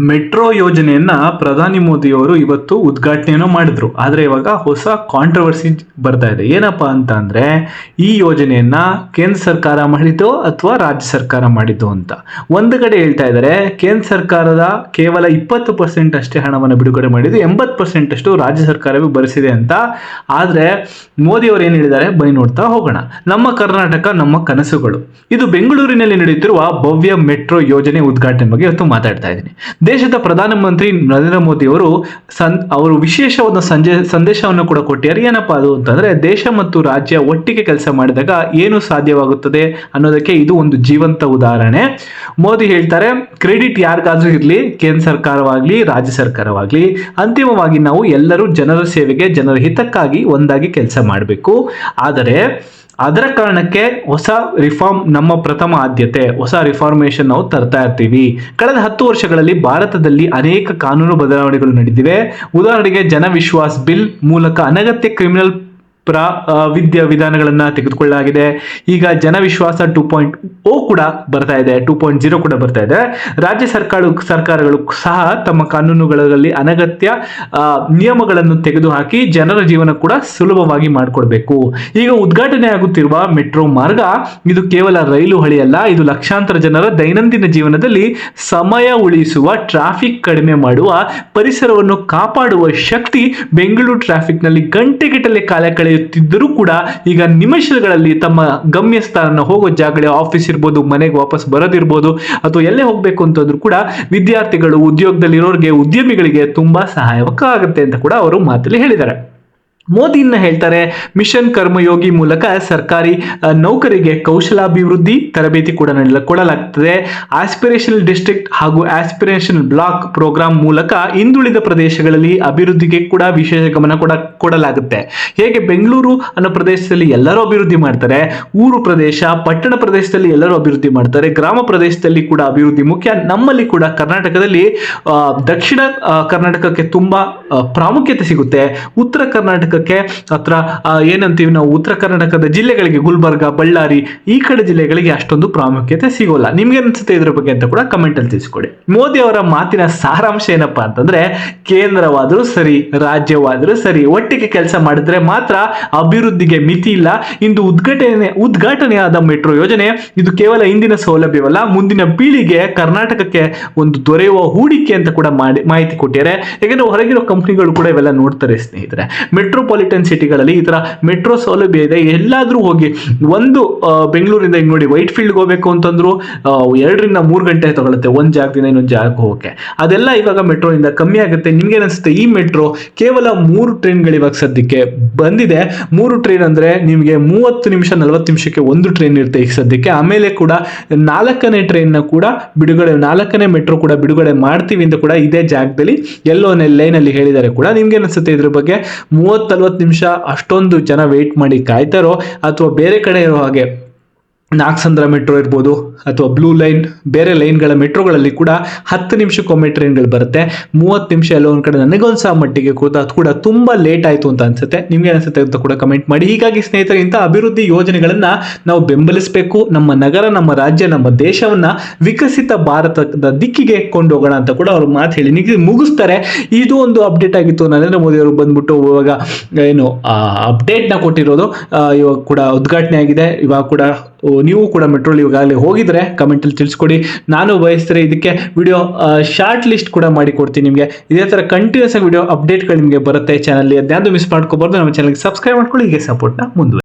Metro ಯೋಜನೆಯನ್ನ ಪ್ರಧಾನಿ ಮೋದಿಯವರು ಇವತ್ತು ಉದ್ಘಾಟನೆಯನ್ನು ಮಾಡಿದ್ರು. ಆದ್ರೆ ಇವಾಗ ಹೊಸ ಕಾಂಟ್ರವರ್ಸಿ ಬರ್ತಾ ಇದೆ. ಏನಪ್ಪಾ ಅಂತ ಅಂದ್ರೆ ಈ ಯೋಜನೆಯನ್ನ ಕೇಂದ್ರ ಸರ್ಕಾರ ಮಾಡಿದ್ದು ಅಥವಾ ರಾಜ್ಯ ಸರ್ಕಾರ ಮಾಡಿದ್ದು ಅಂತ. ಒಂದು ಕಡೆ ಹೇಳ್ತಾ ಇದ್ದಾರೆ ಕೇಂದ್ರ ಸರ್ಕಾರದ ಕೇವಲ ಇಪ್ಪತ್ತು ಪರ್ಸೆಂಟ್ ಅಷ್ಟೇ ಹಣವನ್ನು ಬಿಡುಗಡೆ ಮಾಡಿದ್ದು ಎಂಬತ್ ಪರ್ಸೆಂಟ್ ಅಷ್ಟು ರಾಜ್ಯ ಸರ್ಕಾರವೇ ಭರಿಸಿದೆ ಅಂತ. ಆದ್ರೆ ಮೋದಿ ಅವರು ಏನ್ ಹೇಳಿದ್ದಾರೆ? ಬೈ ನೋಡ್ತಾ ಹೋಗೋಣ. ನಮ್ಮ ಕರ್ನಾಟಕ, ನಮ್ಮ ಕನಸುಗಳು. ಇದು ಬೆಂಗಳೂರಿನಲ್ಲಿ ನಡೆಯುತ್ತಿರುವ ಭವ್ಯ ಮೆಟ್ರೋ ಯೋಜನೆ ಉದ್ಘಾಟನೆ ಬಗ್ಗೆ ಇವತ್ತು ಮಾತಾಡ್ತಾ ಇದ್ದೀನಿ. ದೇಶದ ಪ್ರಧಾನಮಂತ್ರಿ ನರೇಂದ್ರ ಮೋದಿ ಅವರು ಸನ್, ಅವರು ವಿಶೇಷವಾದ ಸಂಜೆ, ಸಂದೇಶವನ್ನು ಕೂಡ ಕೊಟ್ಟಿದ್ದಾರೆ. ಏನಪ್ಪ ಅದು ಅಂತಂದ್ರೆ ದೇಶ ಮತ್ತು ರಾಜ್ಯ ಒಟ್ಟಿಗೆ ಕೆಲಸ ಮಾಡಿದಾಗ ಏನು ಸಾಧ್ಯವಾಗುತ್ತದೆ ಅನ್ನೋದಕ್ಕೆ ಇದು ಒಂದು ಜೀವಂತ ಉದಾಹರಣೆ. ಮೋದಿ ಹೇಳ್ತಾರೆ, ಕ್ರೆಡಿಟ್ ಯಾರಿಗಾದ್ರೂ ಇರಲಿ, ಕೇಂದ್ರ ಸರ್ಕಾರವಾಗಲಿ, ರಾಜ್ಯ ಸರ್ಕಾರವಾಗಲಿ, ಅಂತಿಮವಾಗಿ ನಾವು ಎಲ್ಲರೂ ಜನರ ಸೇವೆಗೆ, ಜನರ ಹಿತಕ್ಕಾಗಿ ಒಂದಾಗಿ ಕೆಲಸ ಮಾಡಬೇಕು. ಆದರೆ ಅದರ ಕಾರಣಕ್ಕೆ ಹೊಸ ರಿಫಾರ್ಮ್ ನಮ್ಮ ಪ್ರಥಮ ಆದ್ಯತೆ, ಹೊಸ ರಿಫಾರ್ಮೇಷನ್ ನಾವು ತರ್ತಾ ಇರ್ತೀವಿ. ಕಳೆದ ಹತ್ತು ವರ್ಷಗಳಲ್ಲಿ ಭಾರತದಲ್ಲಿ ಅನೇಕ ಕಾನೂನು ಬದಲಾವಣೆಗಳು ನಡೆದಿವೆ. ಉದಾಹರಣೆಗೆ ಜನವಿಶ್ವಾಸ್ ಬಿಲ್ ಮೂಲಕ ಅನಗತ್ಯ ಕ್ರಿಮಿನಲ್ ಪ್ರ ವಿದ್ಯ ವಿಧಾನಗಳನ್ನ ತೆಗೆದುಕೊಳ್ಳಲಾಗಿದೆ. ಈಗ ಜನವಿಶ್ವಾಸ ಟೂ ಪಾಯಿಂಟ್ ಓ ಕೂಡ ಬರ್ತಾ ಇದೆ, ಟೂ ಪಾಯಿಂಟ್ ಜೀರೋ ಕೂಡ ಬರ್ತಾ ಇದೆ. ರಾಜ್ಯ ಸರ್ಕಾರ, ಸರ್ಕಾರಗಳು ಸಹ ತಮ್ಮ ಕಾನೂನುಗಳಲ್ಲಿ ಅನಗತ್ಯ ನಿಯಮಗಳನ್ನು ತೆಗೆದುಹಾಕಿ ಜನರ ಜೀವನ ಕೂಡ ಸುಲಭವಾಗಿ ಮಾಡಿಕೊಡ್ಬೇಕು. ಈಗ ಉದ್ಘಾಟನೆ ಆಗುತ್ತಿರುವ ಮೆಟ್ರೋ ಮಾರ್ಗ, ಇದು ಕೇವಲ ರೈಲು ಹಳಿಯಲ್ಲ ಇದು ಲಕ್ಷಾಂತರ ಜನರ ದೈನಂದಿನ ಜೀವನದಲ್ಲಿ ಸಮಯ ಉಳಿಸುವ, ಟ್ರಾಫಿಕ್ ಕಡಿಮೆ ಮಾಡುವ, ಪರಿಸರವನ್ನು ಕಾಪಾಡುವ ಶಕ್ತಿ ಬೆಂಗಳೂರು ಟ್ರಾಫಿಕ್ನಲ್ಲಿ ಗಂಟೆಗಟ್ಟಲೆ ಕಾಲ ಕಳೆಯುತ್ತಿದ್ದರೂ ಕೂಡ ಈಗ ನಿಮಿಷಗಳಲ್ಲಿ ತಮ್ಮ ಗಮ್ಯ ಸ್ಥಾನ ಹೋಗೋ ಜಾಗಗಳೇ ಆಫೀಸ್ ಇರ್ಬೋದು, ಮನೆಗೆ ವಾಪಸ್ ಬರೋದಿರ್ಬೋದು, ಅಥವಾ ಎಲ್ಲೇ ಹೋಗ್ಬೇಕು ಅಂತಂದ್ರೂ ಕೂಡ ವಿದ್ಯಾರ್ಥಿಗಳು ಉದ್ಯೋಗದಲ್ಲಿರೋರಿಗೆ ಉದ್ಯಮಿಗಳಿಗೆ ತುಂಬಾ ಸಹಾಯಕ ಆಗುತ್ತೆ ಅಂತ ಕೂಡ ಅವರು ಮಾತಲ್ಲಿ ಹೇಳಿದ್ದಾರೆ. ಮೋದಿ ಹೇಳ್ತಾರೆ, ಮಿಷನ್ ಕರ್ಮಯೋಗಿ ಮೂಲಕ ಸರ್ಕಾರಿ ನೌಕರಿಗೆ ಕೌಶಲಾಭಿವೃದ್ಧಿ ತರಬೇತಿ ಕೂಡ ನೀಡಲ, ಕೊಡಲಾಗ್ತದೆ. ಆಸ್ಪಿರೇಷನಲ್ ಡಿಸ್ಟ್ರಿಕ್ಟ್ ಹಾಗೂ ಆಸ್ಪಿರೇಷನಲ್ ಬ್ಲಾಕ್ ಪ್ರೋಗ್ರಾಂ ಮೂಲಕ ಹಿಂದುಳಿದ ಪ್ರದೇಶಗಳಲ್ಲಿ ಅಭಿವೃದ್ಧಿಗೆ ಕೂಡ ವಿಶೇಷ ಗಮನ ಕೂಡ, ಕೊಡಲಾಗುತ್ತೆ. ಹೇಗೆ ಬೆಂಗಳೂರು ಅನ್ನೋ ಪ್ರದೇಶದಲ್ಲಿ ಎಲ್ಲರೂ ಅಭಿವೃದ್ಧಿ ಮಾಡ್ತಾರೆ, ಊರು ಪ್ರದೇಶ, ಪಟ್ಟಣ ಪ್ರದೇಶದಲ್ಲಿ ಎಲ್ಲರೂ ಅಭಿವೃದ್ಧಿ ಮಾಡ್ತಾರೆ, ಗ್ರಾಮ ಪ್ರದೇಶದಲ್ಲಿ ಕೂಡ ಅಭಿವೃದ್ಧಿ ಮುಖ್ಯ. ನಮ್ಮಲ್ಲಿ ಕೂಡ ಕರ್ನಾಟಕದಲ್ಲಿ ದಕ್ಷಿಣ ಕರ್ನಾಟಕಕ್ಕೆ ತುಂಬಾ ಪ್ರಾಮುಖ್ಯತೆ ಸಿಗುತ್ತೆ. ಉತ್ತರ ಕರ್ನಾಟಕಕ್ಕೆ. ಹತ್ರ ಏನಂತೀವಿ ನಾವು ಉತ್ತರ ಕರ್ನಾಟಕದ ಜಿಲ್ಲೆಗಳಿಗೆ ಗುಲ್ಬರ್ಗ, ಬಳ್ಳಾರಿ, ಈ ಕಡೆ ಜಿಲ್ಲೆಗಳಿಗೆ ಅಷ್ಟೊಂದು ಪ್ರಾಮುಖ್ಯತೆ ಸಿಗೋಲ್ಲ. ನಿಮ್ಗೆ ಅನ್ಸುತ್ತೆ ಇದ್ರ ಬಗ್ಗೆ ಅಂತ ಕೂಡ ಕಮೆಂಟ್ ಅಲ್ಲಿ ತಿಳಿಸ್ಕೊಡಿ. ಮೋದಿ ಅವರ ಮಾತಿನ ಸಾರಾಂಶ ಏನಪ್ಪಾ ಅಂತಂದ್ರೆ, ಕೇಂದ್ರವಾದರೂ ಸರಿ, ರಾಜ್ಯವಾದರೂ ಸರಿ, ಒಟ್ಟಿಗೆ ಕೆಲಸ ಮಾಡಿದ್ರೆ ಮಾತ್ರ ಅಭಿವೃದ್ಧಿಗೆ ಮಿತಿ ಇಲ್ಲ. ಇಂದು ಉದ್ಘಾಟನೆ, ಉದ್ಘಾಟನೆಯಾದ ಮೆಟ್ರೋ ಯೋಜನೆ, ಇದು ಕೇವಲ ಇಂದಿನ ಸೌಲಭ್ಯವಲ್ಲ, ಮುಂದಿನ ಪೀಳಿಗೆ ಕರ್ನಾಟಕಕ್ಕೆ ಒಂದು ದೊರೆಯುವ ಹೂಡಿಕೆ ಅಂತ ಕೂಡ ಮಾಡಿ, ಮಾಹಿತಿ ಕೊಟ್ಟಿದ್ದಾರೆ. ಯಾಕಂದ್ರೆ ಹೊರಗಿರೋ ಕಂಪ್ನಿಗಳು ಕೂಡ ಇವೆಲ್ಲ ನೋಡ್ತಾರೆ ಸ್ನೇಹಿತರೆ. ಮೆಟ್ರೋಪಾಲಿಟನ್ ಸಿಟಿಗಳಲ್ಲಿ ಈ ತರ ಮೆಟ್ರೋ ಸೌಲಭ್ಯ ಇದೆ. ಎಲ್ಲಾದ್ರೂ ಹೋಗಿ ಒಂದು ಬೆಂಗಳೂರಿಂದ ನೋಡಿ ವೈಟ್ ಫೀಲ್ಡ್ಗೆ ಹೋಗ್ಬೇಕು ಅಂತಂದ್ರು ಎರಡರಿಂದ ಮೂರು ಗಂಟೆ ತಗೊಳುತ್ತೆ ಒಂದ್ ಜಾಗದಿಂದ ಇನ್ನೊಂದು ಜಾಗಕ್ಕೆ ಹೋಗಕ್ಕೆ. ಅದೆಲ್ಲ ಇವಾಗ ಇಂದ ಕಮ್ಮಿ ಆಗುತ್ತೆ. ನಿಮ್ಗೆ ಅನಿಸುತ್ತೆ ಈ ಮೆಟ್ರೋ ಕೇವಲ ಮೂರು ಟ್ರೈನ್ಗಳು ಇವಾಗ ಸದ್ಯಕ್ಕೆ ಬಂದಿದೆ. ಮೂರು ಟ್ರೈನ್ ಅಂದ್ರೆ ನಿಮಗೆ ಮೂವತ್ತು ನಿಮಿಷ, ನಲವತ್ತು ನಿಮಿಷಕ್ಕೆ ಒಂದು ಟ್ರೈನ್ ಇರುತ್ತೆ ಈಗ ಸದ್ಯಕ್ಕೆ. ಆಮೇಲೆ ಕೂಡ ನಾಲ್ಕನೇ ಟ್ರೈನ್ನ ಕೂಡ ಬಿಡುಗಡೆ, ನಾಲ್ಕನೇ ಮೆಟ್ರೋ ಕೂಡ ಬಿಡುಗಡೆ ಮಾಡ್ತೀವಿ ಅಂತ ಕೂಡ ಇದೇ ಜಾಗದಲ್ಲಿ ಎಲ್ಲೋ ಲೈನ್ ಅಲ್ಲಿ ಹೇಳಿದ್ದಾರೆ ಕೂಡ. ನಿಮ್ಗೆ ಅನಿಸುತ್ತೆ ಇದ್ರ ಬಗ್ಗೆ? ಮೂವತ್ತು ನಲ್ವತ್ತು ನಿಮಿಷ ಅಷ್ಟೊಂದು ಜನ ವೆಯ್ಟ್ ಮಾಡಿ ಕಾಯ್ತಾರೋ ಅಥವಾ ಬೇರೆ ಕಡೆ ಇರೋ ಹಾಗೆ ನಾಗಸಂದ್ರ ಮೆಟ್ರೋ ಇರ್ಬೋದು ಅಥವಾ ಬ್ಲೂ ಲೈನ್, ಬೇರೆ ಲೈನ್ಗಳ ಮೆಟ್ರೋಗಳಲ್ಲಿ ಕೂಡ ಹತ್ತು ನಿಮಿಷಕ್ಕೊಮ್ಮೆ ಟ್ರೈನ್ಗಳು ಬರುತ್ತೆ. ಮೂವತ್ತು ನಿಮಿಷ ಎಲ್ಲೋ ಒಂದು ಕಡೆ ನನಗೊಂದು ಮಟ್ಟಿಗೆ ಕೂಡ ಅದು ಕೂಡ ತುಂಬ ಲೇಟ್ ಆಯಿತು ಅಂತ ಅನ್ಸುತ್ತೆ. ನಿಮಗೆ ಅನಿಸುತ್ತೆ ಅಂತ ಕೂಡ ಕಮೆಂಟ್ ಮಾಡಿ. ಹೀಗಾಗಿ ಸ್ನೇಹಿತರೆ, ಇಂಥ ಅಭಿವೃದ್ಧಿ ಯೋಜನೆಗಳನ್ನು ನಾವು ಬೆಂಬಲಿಸಬೇಕು. ನಮ್ಮ ನಗರ, ನಮ್ಮ ರಾಜ್ಯ, ನಮ್ಮ ದೇಶವನ್ನು ವಿಕಸಿತ ಭಾರತದ ದಿಕ್ಕಿಗೆ ಕೊಂಡೋಗೋಣ ಅಂತ ಕೂಡ ಅವರು ಮಾತು ಹೇಳಿ ನಿಮಗೆ ಮುಗಿಸ್ತಾರೆ. ಇದು ಒಂದು ಅಪ್ಡೇಟ್ ಆಗಿತ್ತು. ನರೇಂದ್ರ ಮೋದಿ ಅವರು ಬಂದ್ಬಿಟ್ಟು ಇವಾಗ ಏನು ಅಪ್ಡೇಟ್ನ ಕೊಟ್ಟಿರೋದು ಇವಾಗ ಕೂಡ ಉದ್ಘಾಟನೆ ಆಗಿದೆ. ಇವಾಗ ಕೂಡ ನೀವು ಕೂಡ ಮೆಟ್ರೋಲ್ ಈಗಾಗಲೇ ಹೋಗಿದ್ರೆ ಕಮೆಂಟಲ್ಲಿ ತಿಳಿಸ್ಕೊಡಿ. ನಾನು ಬಯಸಿದ್ರೆ ಇದಕ್ಕೆ ವಿಡಿಯೋ ಶಾರ್ಟ್ ಲಿಸ್ಟ್ ಕೂಡ ಮಾಡಿ ಕೊಡ್ತೀನಿ ನಿಮಗೆ. ಇದೇ ತರ ಕಂಟಿನ್ಯೂಸ್ ಆಗಿ ವಿಡಿಯೋ ಅಪ್ಡೇಟ್ಗಳು ನಿಮಗೆ ಬರುತ್ತೆ ಚಾನಲ್ ಅದ್ಯಾವುದು ಮಿಸ್ ಮಾಡ್ಕೋಬಾರ್ದು, ನಮ್ಮ ಚಾನಲ್ಗೆ ಸಬ್ಸ್ಕ್ರೈಬ್ ಮಾಡ್ಕೊಳ್ಳಿ. ಹೀಗೆ ಸಪೋರ್ಟ್ನ ಮುಂದುವರಿ